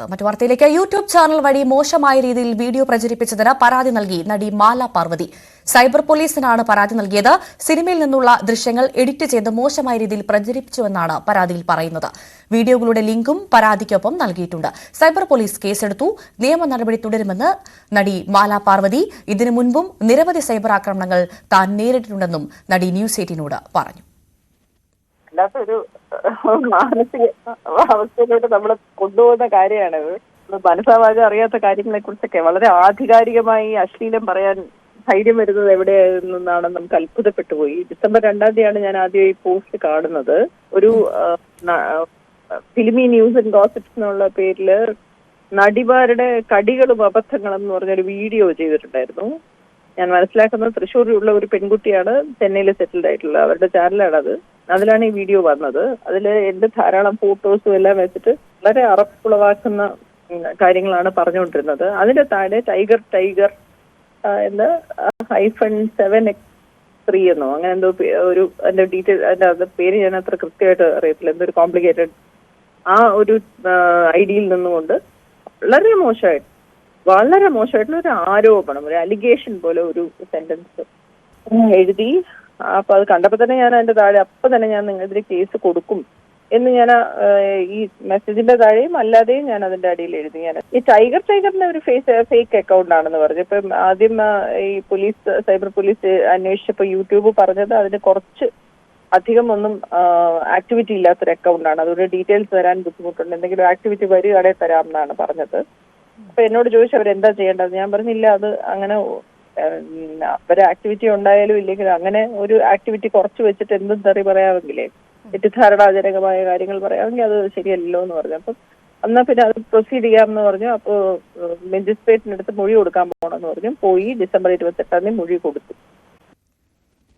മറ്റു വാർത്തയിലേക്ക്. YouTube channel വഴി മോശമായ രീതിയിൽ വീഡിയോ പ്രചരിപ്പിച്ചതിന് പരാതി നൽകി നടി മാല പാർവതി. സൈബർ പോലീസിനാണ് പരാതി നൽകിയത്. സിനിമയിൽ നിന്നുള്ള ദൃശ്യങ്ങൾ എഡിറ്റ് ചെയ്ത് മോശമായ രീതിയിൽ പ്രചരിപ്പിച്ചുവെന്നാണ് പരാതിയിൽ പറയുന്നത്. വീഡിയോകളുടെ ലിങ്കും പരാതിക്കൊപ്പം നൽകിയിട്ടുണ്ട്. സൈബർ പോലീസ് കേസെടുത്തു. നിയമ നടപടി തുടരുമെന്ന് നടി മാല പാർവതി. ഇതിനു മുൻപും നിരവധി സൈബർ ആക്രമണങ്ങൾ താൻ നേരിട്ടിട്ടുണ്ടെന്നും നടി ന്യൂസ് എയ്റ്റീനോട് പറഞ്ഞു. വല്ലാത്തൊരു മാനസിക അവസ്ഥയിലോട്ട് നമ്മൾ കൊണ്ടുപോകുന്ന കാര്യമാണത് മനസ്സാവാതെ അറിയാത്ത കാര്യങ്ങളെ കുറിച്ചൊക്കെ വളരെ ആധികാരികമായി അശ്ലീലം പറയാൻ ധൈര്യം വരുന്നത് നിന്നാണ് നമുക്ക് അത്ഭുതപ്പെട്ടു പോയി ഡിസംബർ രണ്ടാം തീയതിയാണ് ഞാൻ ആദ്യമായി പോസ്റ്റ് കാണുന്നത്. ഒരു ഫിലിമി ന്യൂസ് ആൻഡ് ഗോസിപ്സ് എന്നുള്ള പേരിൽ നടിമാരുടെ കടികളും അബദ്ധങ്ങളും എന്ന് പറഞ്ഞൊരു വീഡിയോ ചെയ്തിട്ടുണ്ടായിരുന്നു. ഞാൻ മനസ്സിലാക്കുന്നത് തൃശ്ശൂരിലുള്ള ഒരു പെൺകുട്ടിയാണ് ചെന്നൈയിൽ സെറ്റിൽഡ് ആയിട്ടുള്ളത്. അവരുടെ ചാനലാണ് അത് അതിലാണ് ഈ വീഡിയോ വന്നത്. അതിൽ എന്റെ ധാരാളം ഫോട്ടോസും എല്ലാം വെച്ചിട്ട് വളരെ അറപ്പുളവാക്കുന്ന കാര്യങ്ങളാണ് പറഞ്ഞുകൊണ്ടിരുന്നത്. അതിന്റെ താഴെ ടൈഗർ ടൈഗർ എന്ന് ഹൈഫൺ സെവൻ എക്സ് ത്രീ എന്നോ അങ്ങനെ എന്തോ ഒരു അതിന്റെ ഡീറ്റെയിൽ അതിന്റെ അത് പേര് ഞാൻ അത്ര കൃത്യമായിട്ട് അറിയത്തില്ല. എന്തൊരു കോംപ്ലിക്കേറ്റഡ് ആ ഒരു ഐഡിയയിൽ നിന്നുകൊണ്ട് വളരെ മോശമായിട്ട് വളരെ മോശമായിട്ടുള്ള ഒരു ആരോപണം ഒരു അലിഗേഷൻ പോലെ ഒരു സെന്റൻസ് എഴുതി. അപ്പൊ അത് കണ്ടപ്പോ തന്നെ ഞാൻ അതിന്റെ താഴെ അപ്പൊ തന്നെ ഞാൻ നിങ്ങൾക്കെതിരെ കേസ് കൊടുക്കും എന്ന് ഞാൻ ഈ മെസ്സേജിന്റെ താഴെയും അല്ലാതെയും ഞാൻ അതിന്റെ അടിയിൽ എഴുതി. ഞാൻ ഈ ടൈഗർ ടൈഗറിന്റെ ഒരു ഫേസ് ഫേക്ക് അക്കൗണ്ട് ആണെന്ന് പറഞ്ഞു. ഇപ്പം ആദ്യം ഈ പോലീസ് സൈബർ പോലീസ് അന്വേഷിച്ചപ്പോ യൂട്യൂബ് പറഞ്ഞത് അതിന് കുറച്ച് അധികം ഒന്നും ആക്ടിവിറ്റി ഇല്ലാത്തൊരു അക്കൗണ്ട് ആണ്. അതുകൊണ്ട് ഡീറ്റെയിൽസ് തരാൻ ബുദ്ധിമുട്ടുണ്ട്. എന്തെങ്കിലും ആക്ടിവിറ്റി വരികയാണെങ്കിൽ തരാം എന്നാണ് പറഞ്ഞത്. അപ്പൊ എന്നോട് ചോദിച്ചു അവരെന്താ ചെയ്യേണ്ടത്? ഞാൻ പറഞ്ഞില്ല അത് അങ്ങനെ അവരെ ആക്ടിവിറ്റി ഉണ്ടായാലും ഇല്ലെങ്കിൽ അങ്ങനെ ഒരു ആക്ടിവിറ്റി കുറച്ച് വെച്ചിട്ട് എന്തും തെറി പറയാമെങ്കിലേ തെറ്റിദ്ധാരണാജനകമായ കാര്യങ്ങൾ പറയാമെങ്കിൽ അത് ശരിയല്ലോ എന്ന് പറഞ്ഞു. അപ്പം എന്നാ പിന്നെ അത് പ്രൊസീഡ് ചെയ്യാമെന്ന് പറഞ്ഞു. അപ്പോൾ മജിസ്ട്രേറ്റിനടുത്ത് മൊഴി കൊടുക്കാൻ പോകണമെന്ന് പറഞ്ഞു. പോയി ഡിസംബർ ഇരുപത്തെട്ടാം തീയതി മൊഴി കൊടുത്തു.